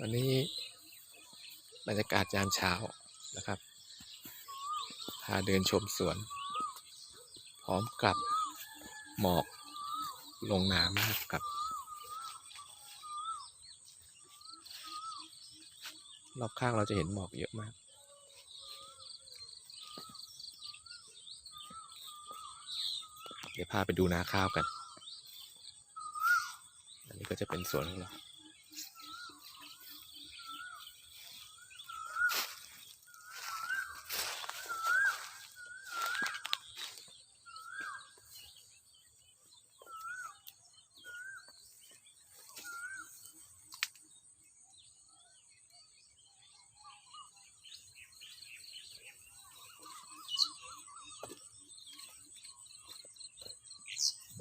วันนี้บรรยากาศยามเช้านะครับ พาเดินชมสวน พร้อมกับหมอกลงหนามากครับ รอบข้างเราจะเห็นหมอกเยอะมาก เดี๋ยวพาไปดูนาข้าวกัน อันนี้ก็จะเป็นสวนของเรา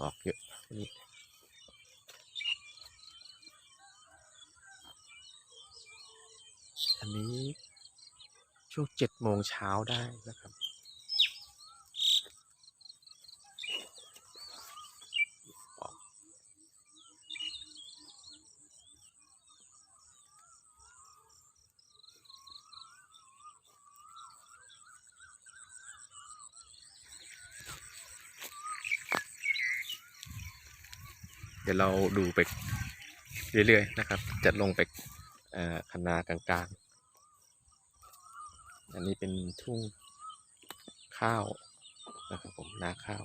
ออกเยอะนี่อันนี้ช่วงเจ็ดโมงเช้าได้นะครับ เดี๋ยวเราดูไปเรื่อยๆนะครับ จะลงไปคันนากลางๆ อันนี้เป็นทุ่งข้าวนะครับผมนาข้าว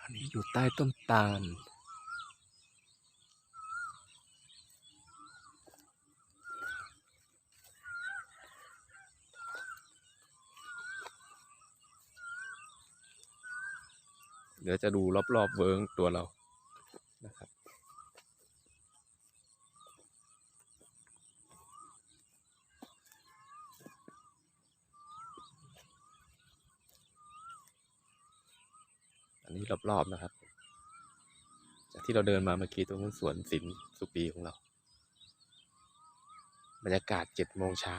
อันนี้อยู่ใต้ต้นตาล เดี๋ยวจะดูรอบๆเวิร์งตัวเรานะครับอันนี้รอบๆนะครับ จากที่เราเดินมาเมื่อกี้ตรงนู้นสวนสินสุปีของเรา บรรยากาศเจ็ดโมงเช้า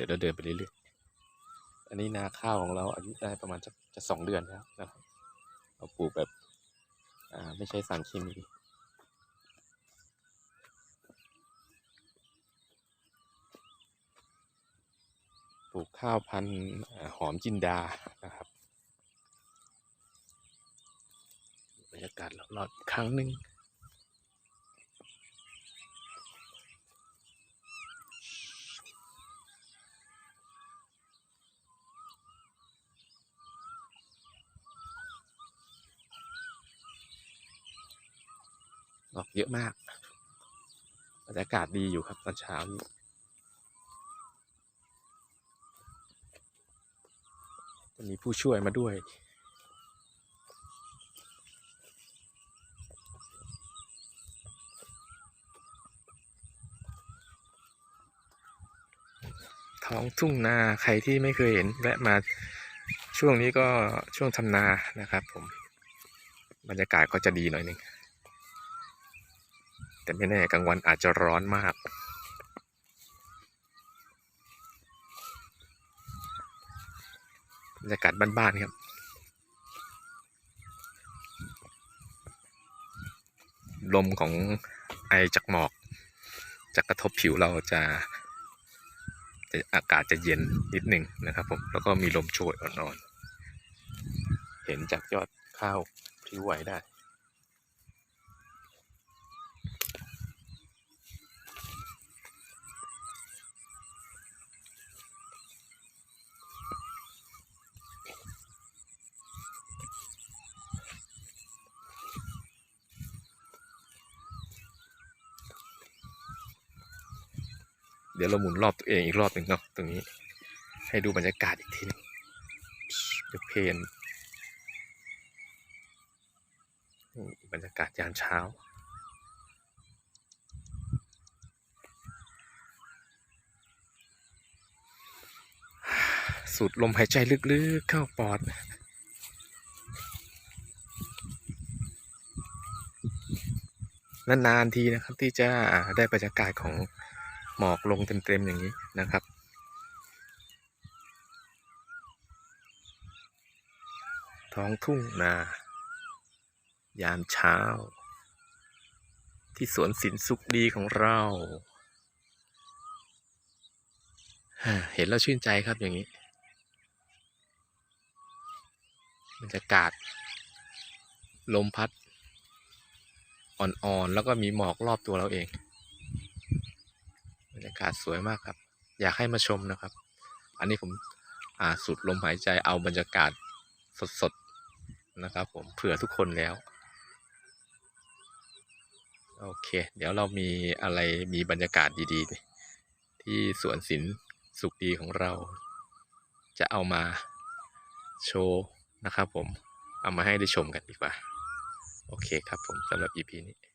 ดี๋ยวเราเดินไปเรื่อยๆ อันนี้นาข้าวของเราอายุได้ประมาณจะจะสองเดือนแล้วนะครับเราปลูกแบบอ่าไม่ใช้สารเคมีปลูกข้าวพันธุ์หอมจินดานะครับบรรยากาศรอบๆอีกครั้งหนึ่ง ออกเยอะมากบรรยากาศดีอยู่ครับตอนเช้านี้จะมีผู้ช่วยมาด้วยท้องทุ่งนาใครที่ไม่เคยเห็นแวะมาช่วงนี้ก็ช่วงทำนานะครับผมบรรยากาศก็จะดีหน่อยนึ่ง แต่ไม่แน่กลางวันอาจจะร้อนมาก บรรยากาศบ้านๆครับ ลมของไอจากหมอกจะกระทบผิวเราจะจะอากาศจะเย็นนิดหนึ่งนะครับผม แล้วก็มีลมโชยอ่อนๆ เห็นจากยอดข้าวพลิ้วไหวได้ เดี๋ยวเราหมุนรอบตัวเองอีกรอบหนึ่งเนาะตรงนี้ ให้ดูบรรยากาศอีกทีนึงเดเพนนี่บรรยากาศยามเช้าสูดลมหายใจลึกๆเข้าปอด นานๆทีนะครับที่จะได้บรรยากาศของ หมอกลงเต็มๆอย่างนี้นะครับ ท้องทุ่งนา ยามเช้า ที่สวนสินสุขดีของเรา เห็นแล้วชื่นใจครับอย่างนี้บรรยากาศ ลมพัด อ่อนๆ แล้วก็มีหมอกรอบตัวเราเอง รรยากาศสวยมากครับ อยากให้มาชมนะครับ อันนี้ผมอาสูดลมหายใจเอาบรรยากาศสดๆนะครับ ผมเผื่อทุกคนแล้ว โอเค เดี๋ยวเรามีอะไรมีบรรยากาศดีๆ ที่สวนศิลป์สุขดีของเรา จะเอามาโชว์นะครับผมเอามาให้ได้ชมกันดีกว่า โอเคครับผมสำหรับ EP นี้